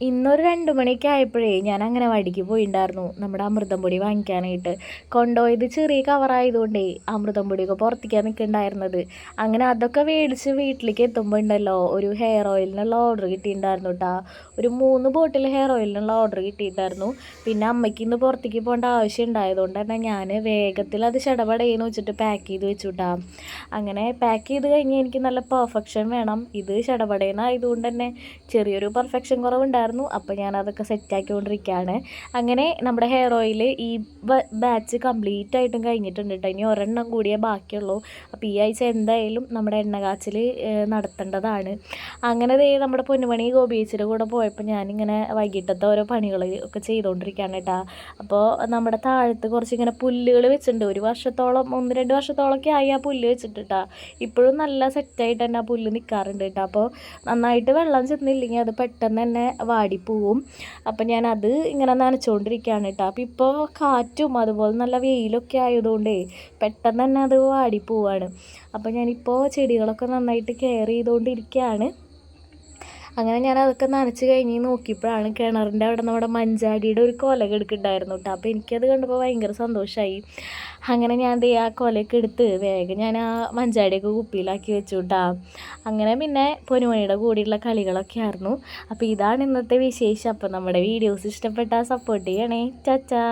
ഇന്നൊരു രണ്ട് മണിയൊക്കെ ആയപ്പോഴേ ഞാൻ അങ്ങനെ വടിക്ക് പോയിണ്ടായിരുന്നു. നമ്മുടെ അമൃതം പൊടി വാങ്ങിക്കാനായിട്ട്. കൊണ്ടുപോയത് ചെറിയ കവറായതുകൊണ്ടേ അമൃതം പൊടിയൊക്കെ പുറത്തേക്കാൻ നിൽക്കുന്നുണ്ടായിരുന്നത് അങ്ങനെ അതൊക്കെ മേടിച്ച് വീട്ടിലേക്ക് എത്തുമ്പോൾ ഉണ്ടല്ലോ ഒരു ഹെയർ ഓയിലിനുള്ള ഓർഡർ കിട്ടിയിട്ടുണ്ടായിരുന്നു കേട്ടോ ഒരു മൂന്ന് ബോട്ടിൽ ഹെയർ ഓയിലിനുള്ള ഓർഡർ കിട്ടിയിട്ടുണ്ടായിരുന്നു പിന്നെ അമ്മയ്ക്ക് ഇന്ന് പുറത്തേക്ക് പോകേണ്ട ആവശ്യം ഉണ്ടായതുകൊണ്ട് തന്നെ ഞാൻ വേഗത്തിൽ അത് ചടപടയെന്ന് വെച്ചിട്ട് പാക്ക് ചെയ്ത് വെച്ചു കേട്ടോ അങ്ങനെ പാക്ക് ചെയ്ത് കഴിഞ്ഞാൽ എനിക്ക് നല്ല പെർഫെക്ഷൻ വേണം. ഇത് ചടപടയെന്നായതുകൊണ്ട് തന്നെ ചെറിയൊരു പെർഫെക്ഷൻ കുറവുണ്ടായിരുന്നു. അപ്പോൾ ഞാൻ അതൊക്കെ സെറ്റാക്കിക്കൊണ്ടിരിക്കുകയാണ് അങ്ങനെ നമ്മുടെ ഹെയർ ഓയിൽ ഈ ബാച്ച് കംപ്ലീറ്റ് ആയിട്ടും കഴിഞ്ഞിട്ടുണ്ട് കേട്ടോ ഇനി ഒരെണ്ണം കൂടിയേ ബാക്കിയുള്ളൂ. അപ്പോൾ ഈ ആഴ്ച എന്തായാലും നമ്മുടെ എണ്ണ കാച്ചിൽ നടത്തേണ്ടതാണ്. അങ്ങനെ ദേ നമ്മുടെ പൊന്നുമണി ഗോപീച്ചിന്റെ കൂടെ പോയപ്പോൾ ഞാനിങ്ങനെ വൈകിട്ടത്തെ ഓരോ പണികൾ ഒക്കെ ചെയ്തുകൊണ്ടിരിക്കുകയാണ് കേട്ടോ അപ്പോൾ നമ്മുടെ താഴത്ത് കുറച്ചിങ്ങനെ പുല്ലുകൾ വെച്ചിട്ടുണ്ട്. ഒരു വർഷത്തോളം ഒന്ന് രണ്ട് വർഷത്തോളമൊക്കെ ആയി ആ പുല്ല് വെച്ചിട്ട് കേട്ടോ ഇപ്പോഴും നല്ല സെറ്റായിട്ട് തന്നെ ആ പുല്ല് നിൽക്കാറുണ്ട് കേട്ടോ അപ്പോൾ നന്നായിട്ട് വെള്ളം ചെന്നില്ലെങ്കിൽ അത് പെട്ടെന്ന് തന്നെ വാടിപ്പോവും. അപ്പം ഞാനത് ഇങ്ങനെ നനച്ചുകൊണ്ടിരിക്കുകയാണ് കേട്ടോ അപ്പോൾ ഇപ്പോൾ കാറ്റും അതുപോലെ നല്ല വെയിലൊക്കെ ആയതുകൊണ്ടേ പെട്ടെന്ന് തന്നെ അത് വാടിപ്പോവാണ്. അപ്പോൾ ഞാനിപ്പോൾ ചെടികളൊക്കെ നന്നായിട്ട് കെയർ ചെയ്തുകൊണ്ടിരിക്കുകയാണ് അങ്ങനെ ഞാൻ അതൊക്കെ നനച്ച് കഴിഞ്ഞ് നോക്കിയപ്പോഴാണ് കിണറിന്റെ അവിടെ നമ്മുടെ മഞ്ചാടിയുടെ ഒരു കൊല കിടക്കുന്നുണ്ടായിരുന്നു കേട്ടോ. അപ്പോൾ എനിക്കത് കണ്ടപ്പോൾ ഭയങ്കര സന്തോഷമായി. അങ്ങനെ ഞാൻ ദേ ആ കൊലയൊക്കെ എടുത്ത് വേഗം ഞാൻ ആ മഞ്ചാടിയൊക്കെ കുപ്പിയിലാക്കി വെച്ചു കേട്ടോ. അങ്ങനെ പിന്നെ പൊന്നുമണിയുടെ കൂടെയുള്ള കളികളൊക്കെ ആയിരുന്നു. അപ്പോൾ ഇതാണ് ഇന്നത്തെ വിശേഷം. അപ്പോൾ നമ്മുടെ വീഡിയോസ് ഇഷ്ടപ്പെട്ടാൽ സപ്പോർട്ട് ചെയ്യണേ. ചാച്ചാ